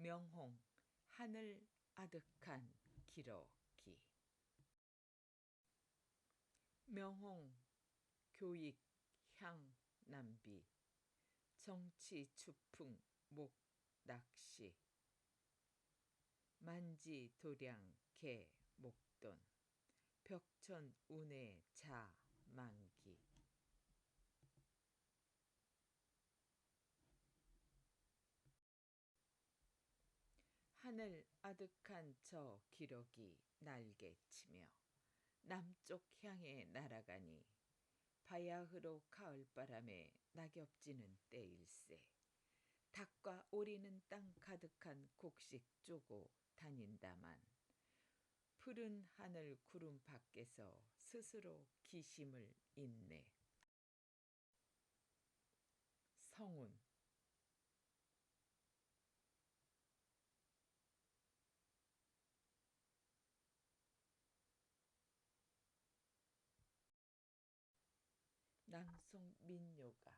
명홍 하늘 아득한 기러기. 명홍 교익 향 남비. 정치 추풍 목 낚시. 만지 도량 개 목돈. 벽천 운해 자 만기 하늘 아득한 저 기러기 날개치며 남쪽 향해 날아가니 바야흐로 가을바람에 낙엽지는 때일세 닭과 오리는 땅 가득한 곡식 쪼고 다닌다만 푸른 하늘 구름 밖에서 스스로 기심을 잇네. 성운 낭송 민요가